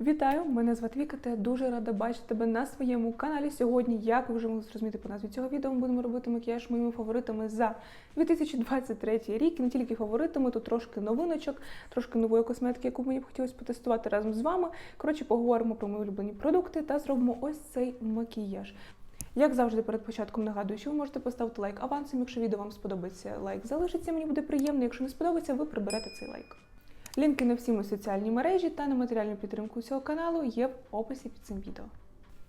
Вітаю! Мене звати Віка, та я дуже рада бачити тебе на своєму каналі. Сьогодні, як ви вже могли зрозуміти по назві цього відео, ми будемо робити макіяж моїми фаворитами за 2023 рік. І не тільки фаворитами, тут трошки новиночок, трошки нової косметики, яку мені б хотілося потестувати разом з вами. Коротше, поговоримо про мої улюблені продукти та зробимо ось цей макіяж. Як завжди, перед початком нагадую, що ви можете поставити лайк авансом. Якщо відео вам сподобається, лайк залишиться, мені буде приємно. Якщо не сподобається, ви приберете цей лайк. Лінки на всі мої соціальні мережі та на матеріальну підтримку цього каналу є в описі під цим відео.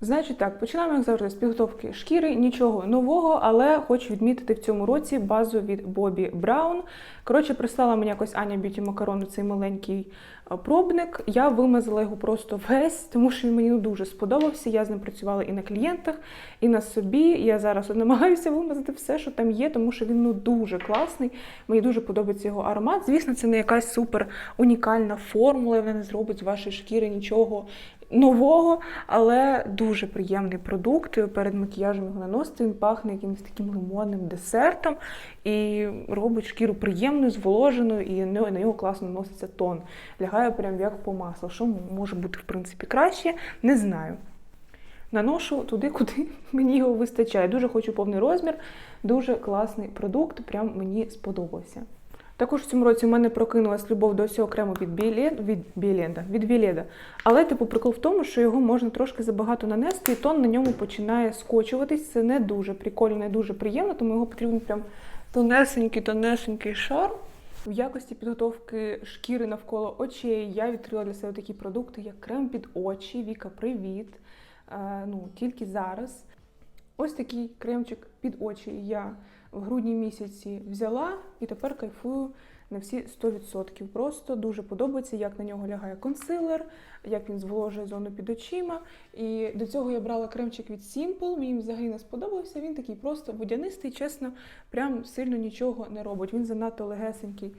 Значить так, починаємо як завжди з підготовки шкіри. Нічого нового, але хочу відмітити в цьому році базу від Бобі Браун. Коротше, прислала мені якось Аня Б'юті Макарону цей маленький е, пробник. Я вимазала його просто весь, тому що він мені ну, дуже сподобався. Я з ним працювала і на клієнтах, і на собі. Я зараз намагаюся вимазати все, що там є, тому що він ну дуже класний. Мені дуже подобається його аромат. Звісно, це не якась супер унікальна формула, вона не зробить з вашої шкіри нічого нового, але дуже приємний продукт. Перед макіяжем його наносити. Він пахне якимось таким лимонним десертом і робить шкіру приємною, зволоженою, і на нього класно наноситься тон. Лягає прям як по маслу. Що може бути в принципі краще, не знаю. Наношу туди, куди мені його вистачає. Дуже хочу повний розмір, дуже класний продукт, прям мені сподобався. Також в цьому році в мене прокинулась любов до цього крему від Білєд, від Білєда, від Вілєда. Але типу прикол в тому, що його можна трошки забагато нанести, і тон на ньому починає скочуватись. Це не дуже прикольно, не дуже приємно, тому його потрібен прям тонесенький, тонесенький шар. В якості підготовки шкіри навколо очей я відкрила для себе такі продукти, як крем під очі, Віка, привіт. Е, ну, тільки зараз. Ось такий кремчик під очі я в грудні місяці взяла і тепер кайфую на всі 100%. Просто дуже подобається, як на нього лягає консилер, як він зволожує зону під очима. І до цього я брала кремчик від Simple, мені взагалі не сподобався. Він такий просто водянистий, чесно, прям сильно нічого не робить. Він занадто легесенький.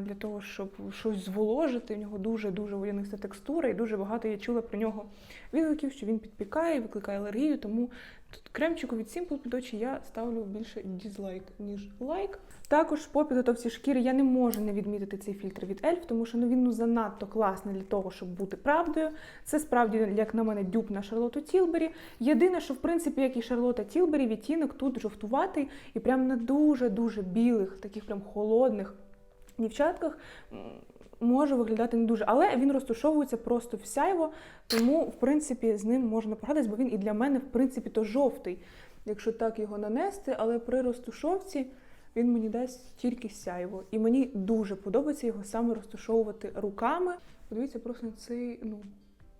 Для того, щоб щось зволожити, в нього дуже-дуже водяниста текстура, і дуже багато я чула про нього відгуків, що він підпікає, викликає алергію, тому Тут кремчику від Simple під очі я ставлю більше дізлайк, ніж лайк. Також по підготовці шкіри я не можу не відмітити цей фільтр від ELF, тому що ну, він ну, занадто класний для того, щоб бути правдою. Це справді, як на мене, дюб на Шарлоту Тілбері. Єдине, що в принципі, як і Шарлота Тілбері, відтінок тут жовтуватий і прям на дуже-дуже білих, таких прям холодних дівчатках може виглядати не дуже, але він розташовується просто в сяйво, тому, в принципі, з ним можна погратись, бо він і для мене, в принципі, то жовтий, якщо так його нанести, але при розтушовці він мені дасть тільки сяйво. І мені дуже подобається його саме розташовувати руками. Подивіться просто на цей ну,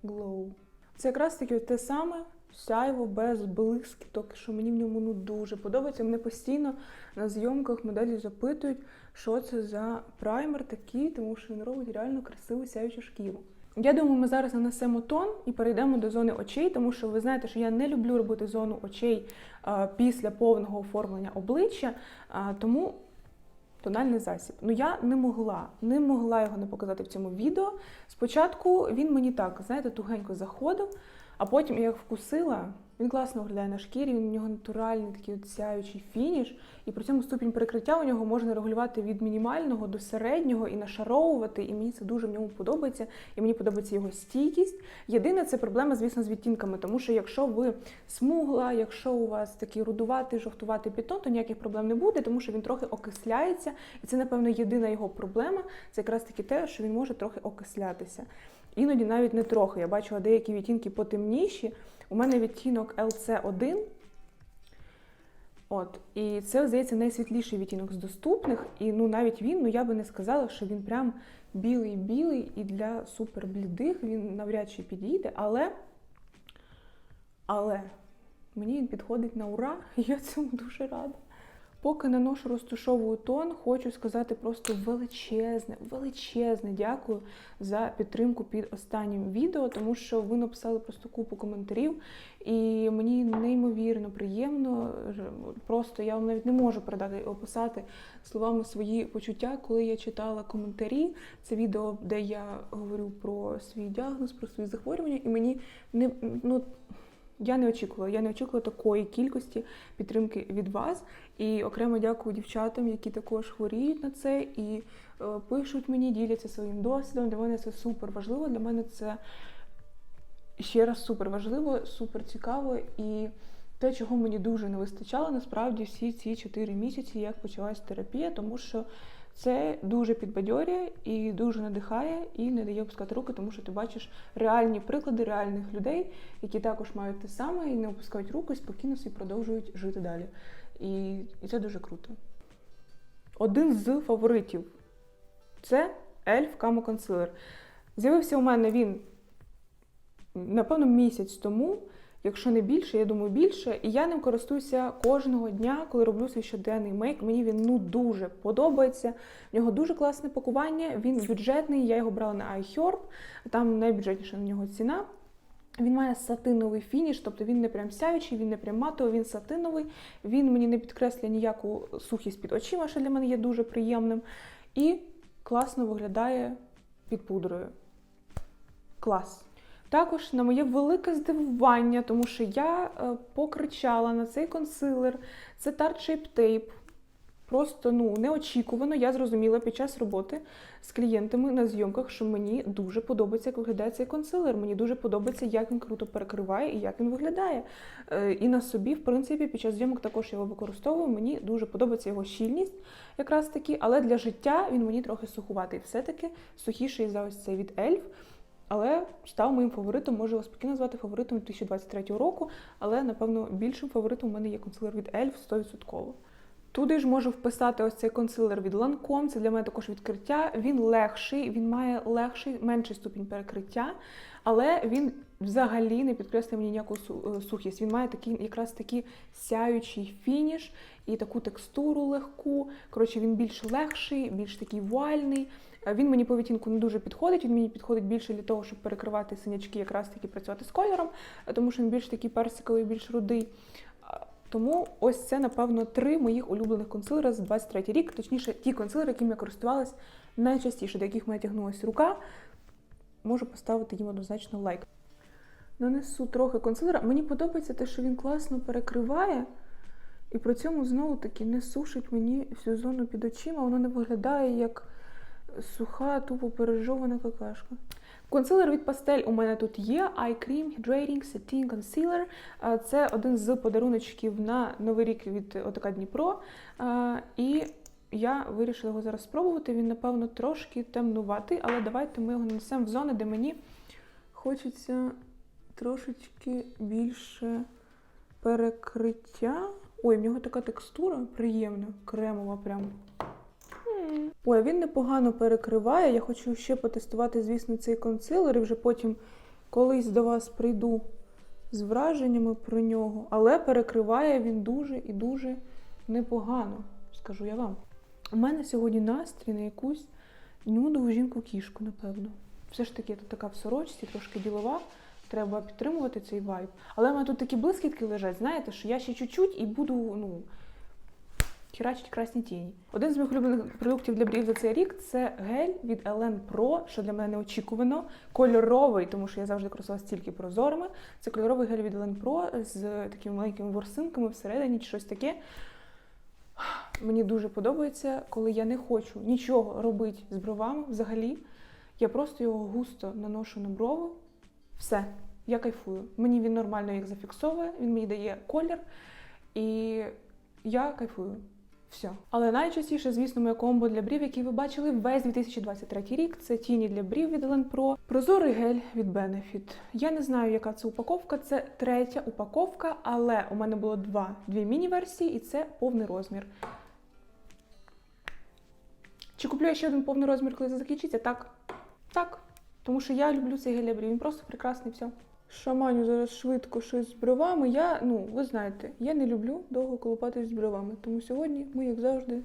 глоу. Це якраз таки те саме сяйво без блискіток, що мені в ньому ну, дуже подобається. Мене постійно на зйомках моделі запитують, що це за праймер такий, тому що він робить реально красиву сяючу шкіру. Я думаю, ми зараз нанесемо тон і перейдемо до зони очей, тому що ви знаєте, що я не люблю робити зону очей а, після повного оформлення обличчя, а, тому тональний засіб. Ну я не могла, не могла його не показати в цьому відео. Спочатку він мені так, знаєте, тугенько заходив, а потім я як вкусила. Він класно виглядає на шкірі, він у нього натуральний такий от сяючий фініш, і при цьому ступінь перекриття у нього можна регулювати від мінімального до середнього і нашаровувати, і мені це дуже в ньому подобається. І мені подобається його стійкість. Єдине, це проблема, звісно, з відтінками, тому що якщо ви смугла, якщо у вас такий рудуватий, жовтуватий підтон, то ніяких проблем не буде, тому що він трохи окисляється. І це, напевно, єдина його проблема. Це якраз таки те, що він може трохи окислятися. Іноді навіть не трохи. Я бачила деякі відтінки потемніші. У мене відтінок LC1. От, І це, здається, найсвітліший відтінок з доступних. І ну, навіть він, ну я би не сказала, що він прям білий-білий і для суперблідих він навряд чи підійде, але але мені він підходить на ура, і я цьому дуже рада. Поки наношу розтушовую тон, хочу сказати просто величезне, величезне дякую за підтримку під останнім відео, тому що ви написали просто купу коментарів, і мені неймовірно приємно. Просто я вам навіть не можу передати описати словами свої почуття, коли я читала коментарі. Це відео, де я говорю про свій діагноз, про свої захворювання, і мені не ну Я не очікувала, я не очікувала такої кількості підтримки від вас. І окремо дякую дівчатам, які також хворіють на це і е, пишуть мені, діляться своїм досвідом. Для мене це супер важливо. Для мене це ще раз супер важливо, супер цікаво і те, чого мені дуже не вистачало, насправді всі ці 4 місяці, як почалась терапія, тому що це дуже підбадьорює і дуже надихає, і не дає опускати руки, тому що ти бачиш реальні приклади реальних людей, які також мають те саме і не опускають руки, і спокійно собі продовжують жити далі. І, і це дуже круто. Один з фаворитів це Ельф Камо Консилер. З'явився у мене він, напевно, місяць тому, якщо не більше, я думаю, більше. І я ним користуюся кожного дня, коли роблю свій щоденний мейк. Мені він ну дуже подобається. В нього дуже класне пакування, він бюджетний. Я його брала на iHerb, там найбюджетніша на нього ціна. Він має сатиновий фініш, тобто він не прям сяючий, він не прям матовий, він сатиновий. Він мені не підкреслює ніяку сухість під очима, що для мене є дуже приємним. І класно виглядає під пудрою. Клас. Також на моє велике здивування, тому що я е, покричала на цей консилер. Це Tarte Shape Tape. Просто ну неочікувано я зрозуміла під час роботи з клієнтами на зйомках, що мені дуже подобається, як виглядає цей консилер. Мені дуже подобається, як він круто перекриває і як він виглядає. Е, І на собі, в принципі, під час зйомок також його використовую. Мені дуже подобається його щільність, якраз таки, але для життя він мені трохи сухуватий. Все-таки сухіший за ось цей від Ельф. Але став моїм фаворитом, можу його спокійно назвати фаворитом 2023 року, але, напевно, більшим фаворитом у мене є консилер від Ельф 100%. Туди ж можу вписати ось цей консилер від Lancome, це для мене також відкриття. Він легший, він має легший, менший ступінь перекриття, але він взагалі не підкреслює мені ніяку е, сухість. Він має такий якраз такий сяючий фініш і таку текстуру легку. Коротше, він більш легший, більш такий вуальний. Е, Він мені по відтінку не дуже підходить. Він мені підходить більше для того, щоб перекривати синячки, якраз таки працювати з кольором, е, тому що він більш такий персиковий, більш рудий. Тому ось це, напевно, три моїх улюблених консилера за 23 рік, точніше, ті консилери, якими я користувалась найчастіше, до яких мене тягнулася рука. Можу поставити їм однозначно лайк. Нанесу трохи консилера. Мені подобається те, що він класно перекриває, і при цьому знову таки не сушить мені всю зону під очима. Воно не виглядає як суха, тупо пережована какашка. Консилер від пастель у мене тут є Eye Cream Hydrating Satin Concealer. Це один з подаруночків на Новий рік від ОТК Дніпро. І я вирішила його зараз спробувати. Він, напевно, трошки темнуватий, але давайте ми його нанесемо в зони, де мені хочеться трошечки більше перекриття. Ой, в нього така текстура приємна, кремова прям. Ой, він непогано перекриває. Я хочу ще потестувати, звісно, цей консилер і вже потім колись до вас прийду з враженнями про нього. Але перекриває він дуже і дуже непогано, скажу я вам. У мене сьогодні настрій на якусь нюдову жінку-кішку, напевно. Все ж таки, я тут така в сорочці, трошки ділова. Треба підтримувати цей вайб. Але в мене тут такі блискітки лежать, знаєте, що я ще чуть-чуть і буду, ну, херачить красні тіні. Один з моїх улюблених продуктів для брів за цей рік це гель від Elen Pro, що для мене неочікувано. Кольоровий, тому що я завжди користувалася тільки прозорими. Це кольоровий гель від Elen Pro з такими маленькими ворсинками всередині чи щось таке. Мені дуже подобається, коли я не хочу нічого робити з бровами взагалі. Я просто його густо наношу на брови. Все, я кайфую. Мені він нормально їх зафіксовує, він мені дає колір, і я кайфую. Все. Але найчастіше, звісно, моє комбо для брів, який ви бачили весь 2023 рік. Це тіні для брів від Elen Pro, прозорий гель від Benefit. Я не знаю, яка це упаковка. Це третя упаковка, але у мене було два дві міні-версії, і це повний розмір. Чи куплю я ще один повний розмір, коли це закінчиться? Так. Так. Тому що я люблю цей гель для брів. Він просто прекрасний все. Шаманю зараз швидко щось з бровами. Я, ну, ви знаєте, я не люблю довго колупатись з бровами. Тому сьогодні ми, як завжди,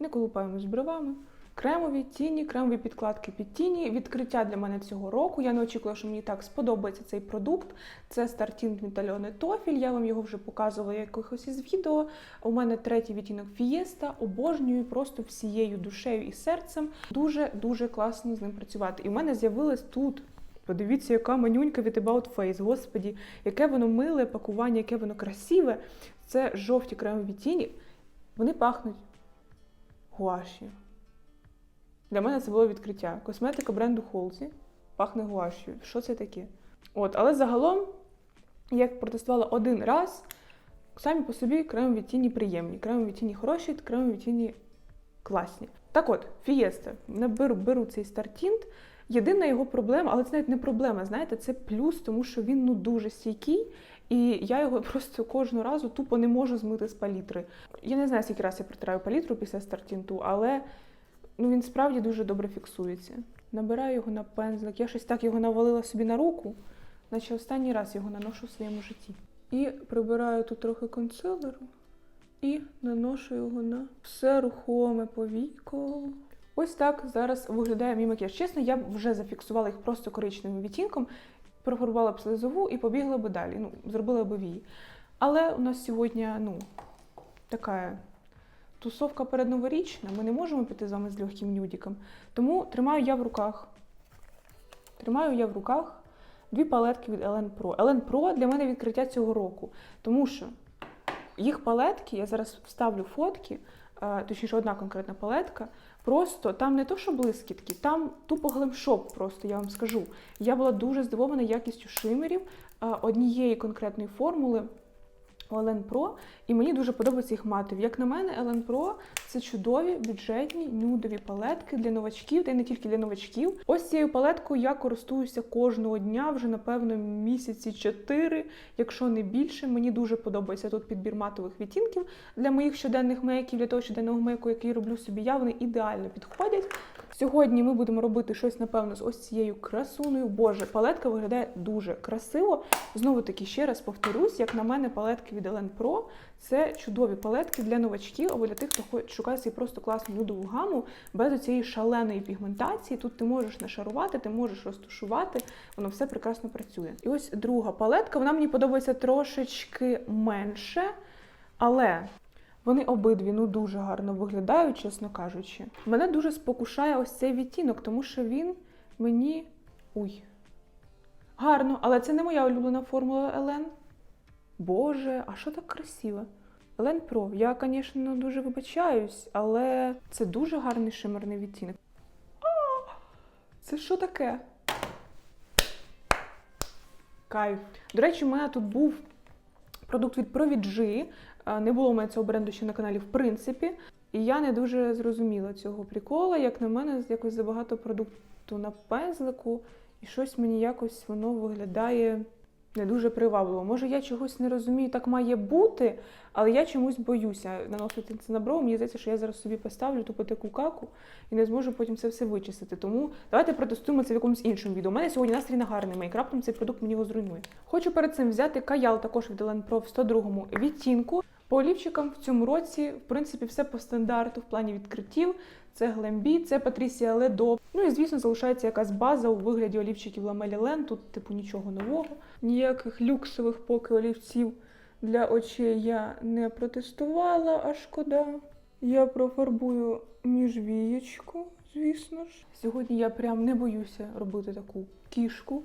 не колупаємось з бровами. Кремові тіні, кремові підкладки під тіні. Відкриття для мене цього року. Я не очікувала, що мені так сподобається цей продукт. Це Startint Метальоне Тофіль. Я вам його вже показувала якихось із відео. У мене третій відтінок Фієста. Обожнюю просто всією душею і серцем. Дуже дуже класно з ним працювати. І в мене з'явилась тут Подивіться, яка манюнька від About Face. Господі, яке воно миле пакування, яке воно красиве. Це жовті кремові тіні. Вони пахнуть гуаші. Для мене це було відкриття. Косметика бренду Холзі пахне гуашю. Що це таке? От, але загалом, я їх протестувала один раз, самі по собі кремові тіні приємні. Кремові тіні хороші, кремові тіні класні. Так от, Фієста. Беру, беру цей стартінт. Єдина його проблема, але це навіть не проблема, знаєте, це плюс, тому що він ну дуже стійкий, і я його просто кожного разу тупо не можу змити з палітри. Я не знаю, скільки раз я протираю палітру після стартінту, але ну, він справді дуже добре фіксується. Набираю його на пензлик. Я щось так його навалила собі на руку, наче останній раз його наношу в своєму житті. І прибираю тут трохи консилеру і наношу його на все рухоме повіко. Ось так зараз виглядає мій макіяж. Чесно, я б вже зафіксувала їх просто коричневим відтінком, профарбувала б слизову і побігла би далі. Ну, зробила би вії. Але у нас сьогодні, ну, така тусовка передноворічна. Ми не можемо піти з вами з легким нюдіком. Тому тримаю я в руках. Тримаю я в руках дві палетки від Ellen Pro. Ellen Pro для мене відкриття цього року. Тому що їх палетки, я зараз вставлю фотки, е, точніше, одна конкретна палетка. Просто там не то, що блискітки, там тупо глемшоп, просто я вам скажу. Я була дуже здивована якістю шимерів однієї конкретної формули Ellen Pro, і мені дуже подобається їх матові. Як на мене, Ellen Pro це чудові бюджетні нюдові палетки для новачків, та й не тільки для новачків. Ось цією палеткою я користуюся кожного дня, вже напевно місяці 4, якщо не більше. Мені дуже подобається тут підбір матових відтінків для моїх щоденних мейків, для того щоденного мейку, який роблю собі я. Вони ідеально підходять. Сьогодні ми будемо робити щось, напевно, з ось цією красуною. Боже, палетка виглядає дуже красиво. Знову таки, ще раз повторюсь, як на мене, палетки від Ellen Pro це чудові палетки для новачків або для тих, хто шукає собі просто класну нюдову гаму без цієї шаленої пігментації. Тут ти можеш нашарувати, ти можеш розташувати, воно все прекрасно працює. І ось друга палетка, вона мені подобається трошечки менше, але вони обидві ну дуже гарно виглядають, чесно кажучи. Мене дуже спокушає ось цей відтінок, тому що він мені. Уй. Гарно, але це не моя улюблена формула Елен. Боже, а що так красиве? Елен Про, я, звісно, дуже вибачаюсь, але це дуже гарний шимерний відтінок. Це що таке? Кайф. До речі, у мене тут був продукт від Провіджі. Не було у мене цього бренду ще на каналі, в принципі. І я не дуже зрозуміла цього прикола. Як на мене, якось забагато продукту на пензлику, і щось мені якось воно виглядає не дуже привабливо. Може, я чогось не розумію, так має бути, але я чомусь боюся наносити це на брови. Мені здається, що я зараз собі поставлю тупо таку каку і не зможу потім це все вичистити. Тому давайте протестуємо це в якомусь іншому відео. У мене сьогодні настрій на гарний мейк, раптом цей продукт мені його зруйнує. Хочу перед цим взяти каял також від Elen Pro в 102 відтінку. По олівчикам в цьому році, в принципі, все по стандарту в плані відкриттів. Це Глембі, це Патрісія Ледо. Ну і звісно, залишається якась база у вигляді олівчиків Ламелі Лен. Тут, типу, нічого нового. Ніяких люксових поки олівців для очей я не протестувала, а шкода. Я профарбую міжвієчку, звісно ж. Сьогодні я прям не боюся робити таку кішку.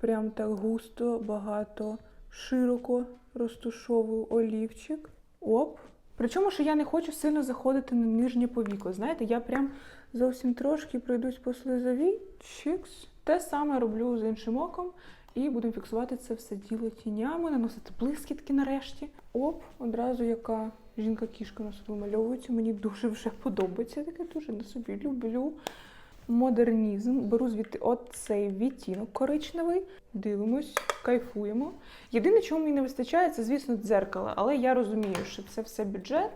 Прям так густо, багато, широко розтушовую олівчик. Оп. Причому, що я не хочу сильно заходити на нижнє повіко. Знаєте, я прям зовсім трошки пройдусь по слизовій, чикс. Те саме роблю з іншим оком. І будемо фіксувати це все діло тінями, наносити блискітки нарешті. Оп, одразу яка жінка-кішка у нас вимальовується. Мені дуже вже подобається. Таке дуже на собі люблю. Модернізм. Беру звідти оцей відтінок коричневий. Дивимось, кайфуємо. Єдине, чого мені не вистачає, це, звісно, дзеркало. Але я розумію, що це все бюджет.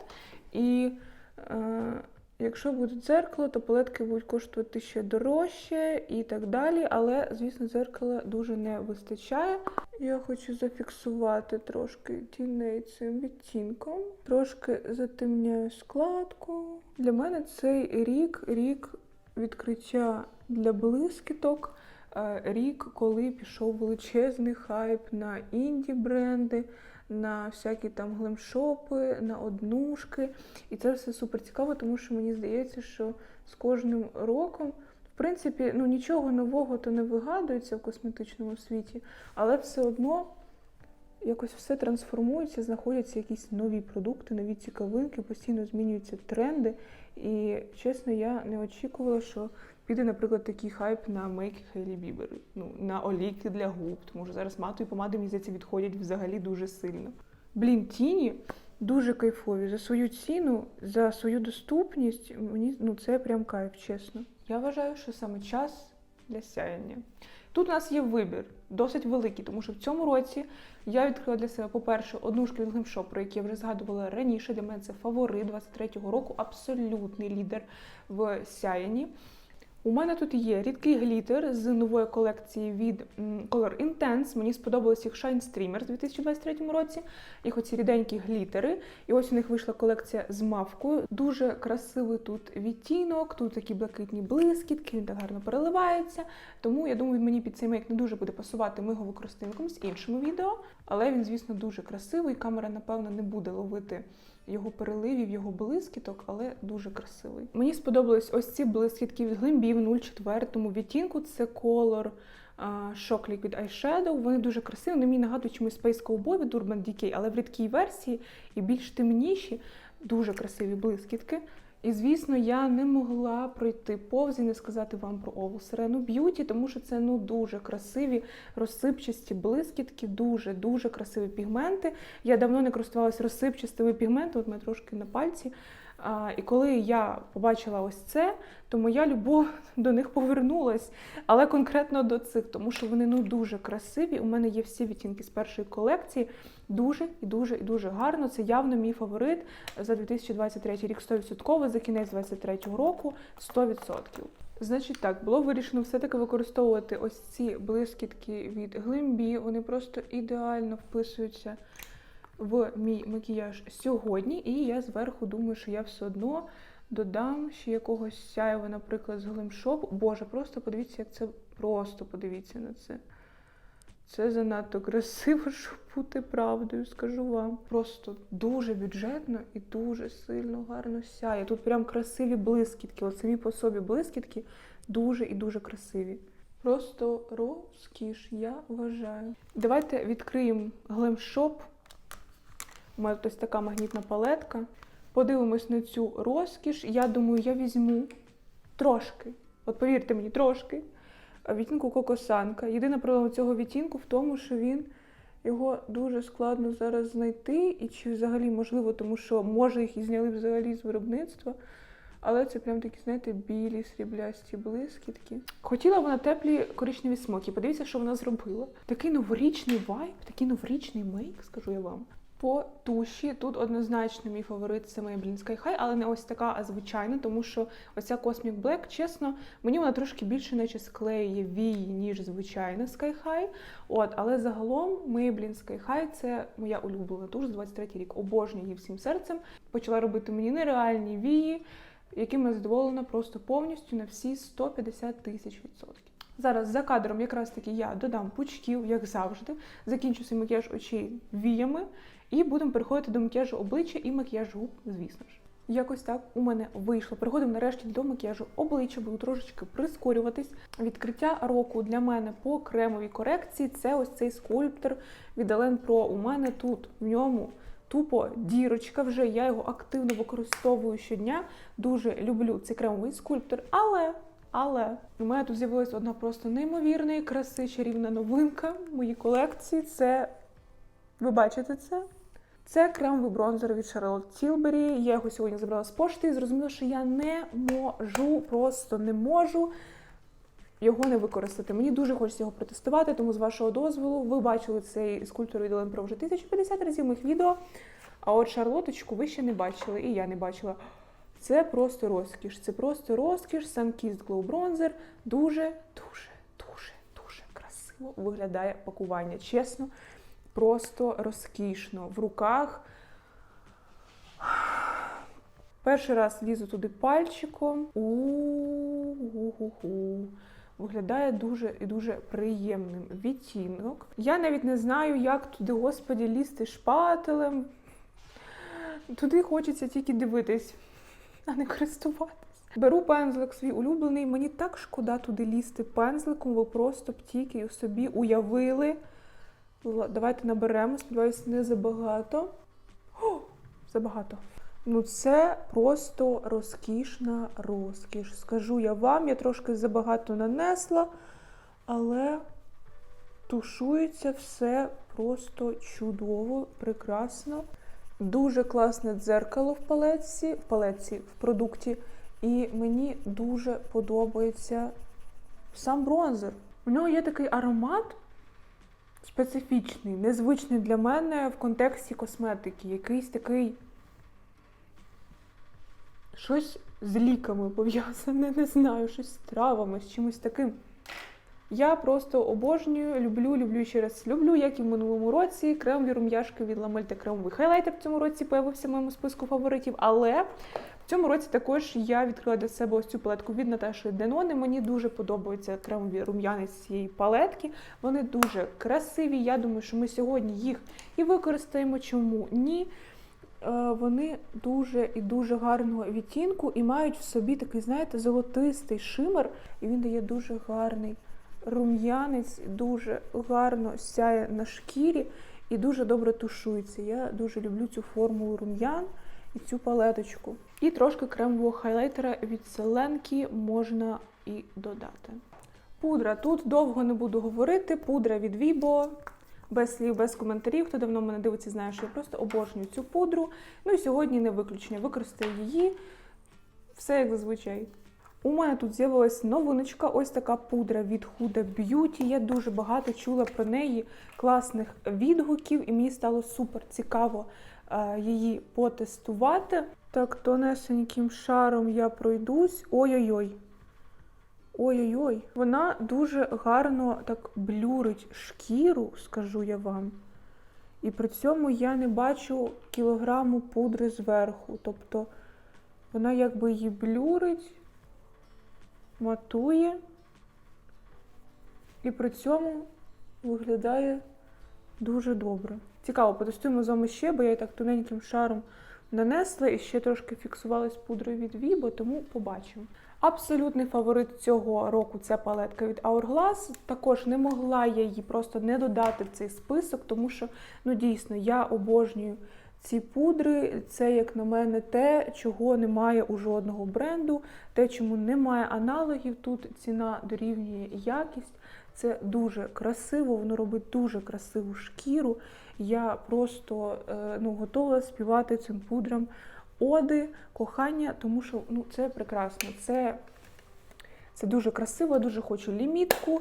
І е, якщо буде дзеркало, то палетки будуть коштувати ще дорожче і так далі. Але, звісно, дзеркала дуже не вистачає. Я хочу зафіксувати трошки тіней цим відтінком. Трошки затемняю складку. Для мене цей рік рік відкриття для блискіток. Е, Рік, коли пішов величезний хайп на інді-бренди, на всякі там глемшопи, на однушки. І це все супер цікаво, тому що мені здається, що з кожним роком, в принципі, ну нічого нового то не вигадується в косметичному світі, але все одно якось все трансформується, знаходяться якісь нові продукти, нові цікавинки, постійно змінюються тренди. І чесно, я не очікувала, що піде, наприклад, такий хайп на мейки Хейлі Бібер, ну на олійки для губ, тому що зараз матові помади, мені здається, відходять взагалі дуже сильно. Блін, тіні дуже кайфові за свою ціну, за свою доступність. Мені ну це прям кайф, чесно. Я вважаю, що саме час для сяяння. Тут у нас є вибір досить великий, тому що в цьому році я відкрила для себе, по-перше, одну від шоп, про які я вже згадувала раніше. Для мене це фаворит 23-го року, абсолютний лідер в сяянні. У мене тут є рідкий глітер з нової колекції від Color Intense. Мені сподобалось їх Shine Streamer з 2023 році. Їх оці ріденькі глітери. І ось у них вийшла колекція з мавкою. Дуже красивий тут відтінок, тут такі блакитні блискітки, він так гарно переливається. Тому я думаю, він мені під цей мейк не дуже буде пасувати. Ми його використаємо в якомусь іншому відео. Але він, звісно, дуже красивий. Камера, напевно, не буде ловити його переливів, його блискіток, але дуже красивий. Мені сподобались ось ці блискітки від Глимбі в 04 відтінку. Це колор Shock Liquid Eyeshadow. Вони дуже красиві. Вони мені нагадують чомусь Space Cowboy від Urban Decay, але в рідкій версії і більш темніші. Дуже красиві блискітки. І, звісно, я не могла пройти повз і не сказати вам про Ову Серену Б'юті, тому що це ну дуже красиві, розсипчасті блискітки, дуже дуже красиві пігменти. Я давно не користувалася розсипчастими пігментами, от мене трошки на пальці. І коли я побачила ось це, то моя любов до них повернулась, але конкретно до цих, тому що вони ну дуже красиві. У мене є всі відтінки з першої колекції. Дуже і дуже і дуже гарно. Це явно мій фаворит за 2023 рік 100%, за кінець 2023 року 100%. Значить так, було вирішено все-таки використовувати ось ці блискітки від Глимбі. Вони просто ідеально вписуються в мій макіяж сьогодні. І я зверху думаю, що я все одно додам ще якогось сяєва, наприклад, з Glimshop. Боже, просто подивіться, як це просто подивіться на це. Це занадто красиво, щоб бути правдою, скажу вам. Просто дуже бюджетно і дуже сильно гарно сяє. Тут прям красиві блискітки. От самі по собі блискітки дуже і дуже красиві. Просто розкіш, я вважаю. Давайте відкриємо Shop. У мене ось така магнітна палетка. Подивимось на цю розкіш. Я думаю, я візьму трошки. От повірте мені, трошки. Відтінку Кокосанка. Єдина проблема цього відтінку в тому, що він його дуже складно зараз знайти, і чи взагалі можливо, тому що може їх і зняли взагалі з виробництва. Але це прям такі, знаєте, білі сріблясті блискітки. Хотіла вона теплі коричневі смоки. Подивіться, що вона зробила. Такий новорічний вайб, такий новорічний мейк, скажу я вам. По туші тут однозначно мій фаворит це Maybelline Sky High, але не ось така, а звичайна, тому що оця Cosmic Black, чесно, мені вона трошки більше наче склеює вії, ніж звичайна Sky High. От, але загалом Maybelline Sky High це моя улюблена туш з 23 рік. Обожнюю її всім серцем. Почала робити мені нереальні вії, якими я задоволена просто повністю на всі 150 тисяч відсотків. Зараз за кадром якраз таки я додам пучків, як завжди, закінчу свій макіяж очей віями і будемо переходити до макіяжу обличчя і макіяжу губ, звісно ж. Якось так у мене вийшло. Переходимо нарешті до макіяжу обличчя, буду трошечки прискорюватись. Відкриття року для мене по кремовій корекції це ось цей скульптор від Elen Pro. У мене тут в ньому тупо дірочка вже. Я його активно використовую щодня. Дуже люблю цей кремовий скульптор, але. Але у мене тут з'явилася одна просто неймовірної краси чарівна новинка в моїй колекції. Це ви бачите це? Це кремовий бронзер від Charlotte Tilbury. Я його сьогодні забрала з пошти і зрозуміла, що я не можу, просто не можу його не використати. Мені дуже хочеться його протестувати, тому з вашого дозволу ви бачили цей скульптор від Ellen Pro вже 1050 разів моїх відео. А от шарлоточку ви ще не бачили, і я не бачила. Це просто розкіш. Це просто розкіш. Sunkissed Glow Bronzer. Дуже, дуже, дуже, дуже красиво виглядає пакування. Чесно, просто розкішно. В руках. Перший раз лізу туди пальчиком. У-ху-ху-ху. Виглядає дуже і дуже приємним відтінок. Я навіть не знаю, як туди, господі, лізти шпателем. Туди хочеться тільки дивитись, а не користуватись. Беру пензлик свій улюблений. Мені так шкода туди лізти пензликом. Ви просто б тільки собі уявили. Давайте наберемо, сподіваюсь, не забагато. О, забагато. Ну, це просто розкішна розкіш. Скажу я вам, я трошки забагато нанесла, але тушується все просто чудово, прекрасно. Дуже класне дзеркало в палетці, в палетці, в продукті. І мені дуже подобається сам бронзер. У нього є такий аромат специфічний, незвичний для мене в контексті косметики. Якийсь такий щось з ліками пов'язане, не знаю, щось з травами, з чимось таким. Я просто обожнюю, люблю, люблю ще раз люблю, як і в минулому році. Кремові рум'яшки від Ламель та кремовий хайлайтер в цьому році появився в моєму списку фаворитів. Але в цьому році також я відкрила для себе ось цю палетку від Наташі Денони. Мені дуже подобаються кремові рум'яни з цієї палетки. Вони дуже красиві. Я думаю, що ми сьогодні їх і використаємо. Чому ні? Е, Вони дуже і дуже гарного відтінку і мають в собі такий, знаєте, золотистий шимер, і він дає дуже гарний рум'янець, дуже гарно сяє на шкірі і дуже добре тушується. Я дуже люблю цю формулу рум'ян і цю палеточку. І трошки кремового хайлайтера від Селенки можна і додати. Пудра. Тут довго не буду говорити. Пудра від Vibo. Без слів, без коментарів. Хто давно мене дивиться, знає, що я просто обожнюю цю пудру. Ну і сьогодні не виключення. Використаю її. Все як зазвичай. У мене тут з'явилась новиночка, ось така пудра від Huda Beauty. Я дуже багато чула про неї класних відгуків, і мені стало супер цікаво е, її потестувати. Так, тонесеньким шаром я пройдусь. Ой-ой-ой. Ой-ой-ой. Вона дуже гарно так блюрить шкіру, скажу я вам. І при цьому я не бачу кілограму пудри зверху. Тобто вона якби її блюрить, матує, і при цьому виглядає дуже добре. Цікаво, потестуємо з вами ще, бо я так тоненьким шаром нанесла і ще трошки фіксувалась пудрою від Vibo, тому побачимо. Абсолютний фаворит цього року це палетка від Hourglass. Також не могла я її просто не додати в цей список, тому що ну дійсно я обожнюю ці пудри. Це, як на мене, те, чого немає у жодного бренду, те, чому немає аналогів. Тут ціна дорівнює якість. Це дуже красиво, воно робить дуже красиву шкіру. Я просто е, ну, готова співати цим пудрам оди, кохання, тому що ну, це прекрасно. Це, це дуже красиво, дуже хочу лімітку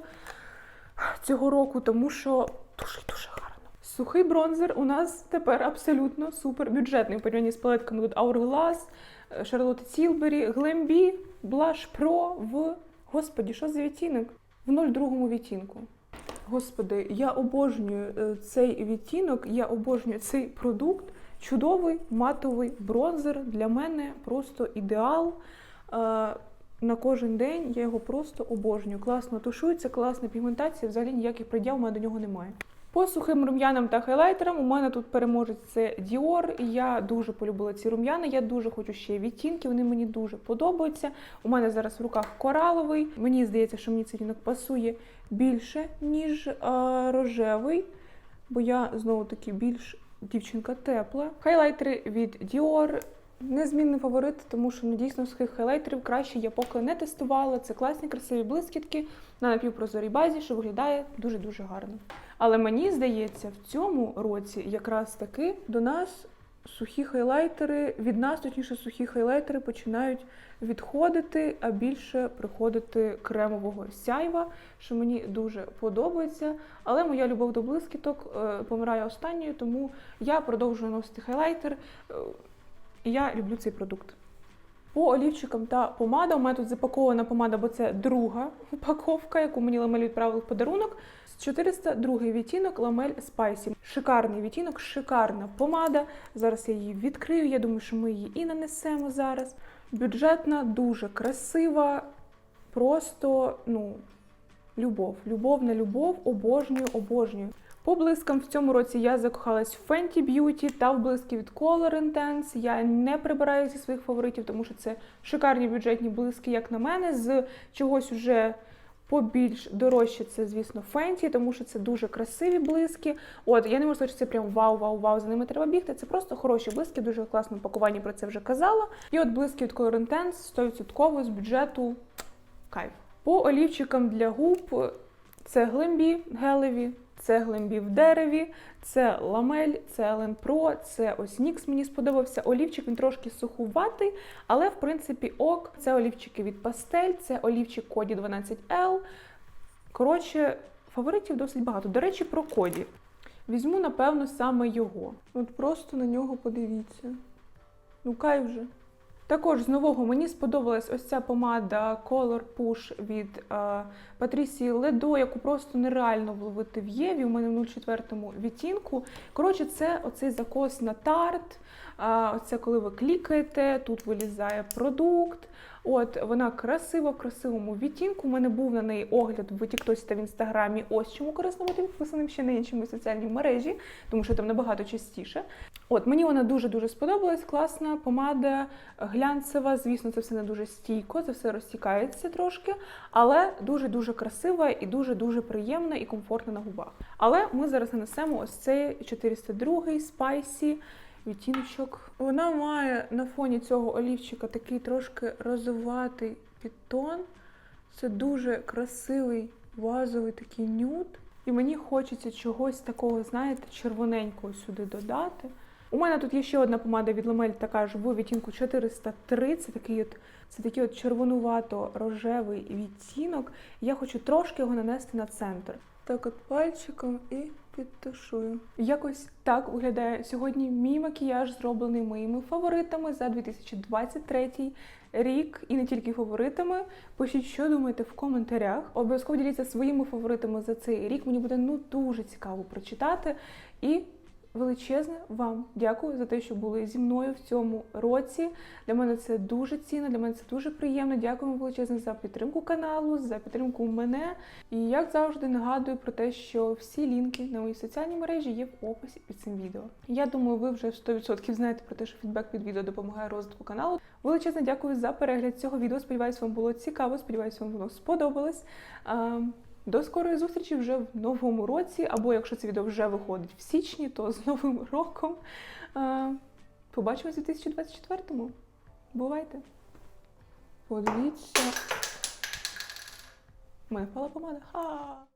цього року, тому що дуже дуже гарно. Сухий бронзер у нас тепер абсолютно супер бюджетний в порівнянні з палетками від Hourglass, е, Charlotte Tilbury, Glambi, Blush Pro в Господі, що за відтінок? В 02 відтінку. Господи, я обожнюю е, цей відтінок, я обожнюю цей продукт. Чудовий матовий бронзер для мене просто ідеал. Е, На кожен день я його просто обожнюю. Класно тушується, класна пігментація, взагалі ніяких приділ у мене до нього немає. По сухим рум'янам та хайлайтерам у мене тут переможець це Dior. Я дуже полюбила ці рум'яни. Я дуже хочу ще відтінки. Вони мені дуже подобаються. У мене зараз в руках кораловий. Мені здається, що мені цей відтінок пасує більше, ніж е, рожевий, бо я знову таки більш дівчинка тепла. Хайлайтери від Dior. Незмінний фаворит, тому що ну, дійсно сухих хайлайтерів краще я поки не тестувала. Це класні, красиві блискітки на напівпрозорій базі, що виглядає дуже-дуже гарно. Але мені здається, в цьому році якраз таки до нас сухі хайлайтери, від нас, точніше, сухі хайлайтери починають відходити, а більше приходити кремового сяйва, що мені дуже подобається. Але моя любов до блискіток е, помирає останньою, тому я продовжую носити хайлайтер. Е, і я люблю цей продукт. По олівчикам та помада. У мене тут запакована помада, бо це друга упаковка, яку мені ламель відправили в подарунок. 402 відтінок Ламель Spicy. Шикарний відтінок, шикарна помада. Зараз я її відкрию. Я думаю, що ми її і нанесемо зараз. Бюджетна, дуже красива. Просто, ну, любов. Любов на любов, обожнюю, обожнюю. По блискам в цьому році я закохалась в Fenty Beauty та в блиски від Color Intense. Я не прибираю зі своїх фаворитів, тому що це шикарні бюджетні блиски, як на мене, з чогось уже побільш дорожче це, звісно, фенті, тому що це дуже красиві блиски. От я не можу сказати, що це прям вау, вау, вау. За ними треба бігти. Це просто хороші блиски, дуже класно пакування, про це вже казала. І от блиски від Color Intense 100% з бюджету кайф. По олівчикам для губ це глимбі гелеві, це глимбі в дереві, це ламель, це Pro, це ось Нікс мені сподобався. Олівчик він трошки сухуватий, але в принципі ок. Це олівчики від пастель, це олівчик коді 12L. Коротше, фаворитів досить багато. До речі, про коді. Візьму, напевно, саме його. От просто на нього подивіться. Ну, кай вже. Також з нового мені сподобалась ось ця помада Color Push від е, Патрісії Ледо, яку просто нереально вловити в Єві. У мене в 04 відтінку. Коротше, це оцей закос на тарт. Оце коли ви клікаєте, тут вилізає продукт. От вона красива в красивому відтінку. У мене був на неї огляд в Тіктосі та в інстаграмі. Ось чому корисно бути підписаним ще на інші мої соціальні мережі, тому що там набагато частіше. От мені вона дуже дуже сподобалась. Класна помада, глянцева. Звісно, це все не дуже стійко, це все розтікається трошки, але дуже дуже красива і дуже дуже приємна і комфортна на губах. Але ми зараз нанесемо ось цей 402 Spicy відтіночок. Вона має на фоні цього олівчика такий трошки розоватий підтон. Це дуже красивий вазовий такий нюд. І мені хочеться чогось такого, знаєте, червоненького сюди додати. У мене тут є ще одна помада від Ламель, така ж в відтінку 403. Це такий от, це такий от червонувато-рожевий відтінок. Я хочу трошки його нанести на центр. Так от пальчиком і підтушую. Якось так виглядає сьогодні мій макіяж, зроблений моїми фаворитами за 2023 рік. І не тільки фаворитами. Пишіть, що думаєте в коментарях. Обов'язково діліться своїми фаворитами за цей рік. Мені буде ну дуже цікаво прочитати. І величезне вам дякую за те, що були зі мною в цьому році. Для мене це дуже цінно, для мене це дуже приємно. Дякую величезне за підтримку каналу, за підтримку мене. І як завжди нагадую про те, що всі лінки на мої соціальні мережі є в описі під цим відео. Я думаю, ви вже 100% знаєте про те, що фідбек під відео допомагає розвитку каналу. Величезне дякую за перегляд цього відео. Сподіваюсь, вам було цікаво. Сподіваюсь, вам воно сподобалось. До скорої зустрічі вже в новому році, або якщо це відео вже виходить в січні, то з Новим роком. Побачимось у 2024-му. Бувайте! Подивіться. У мене впала помада. Ха!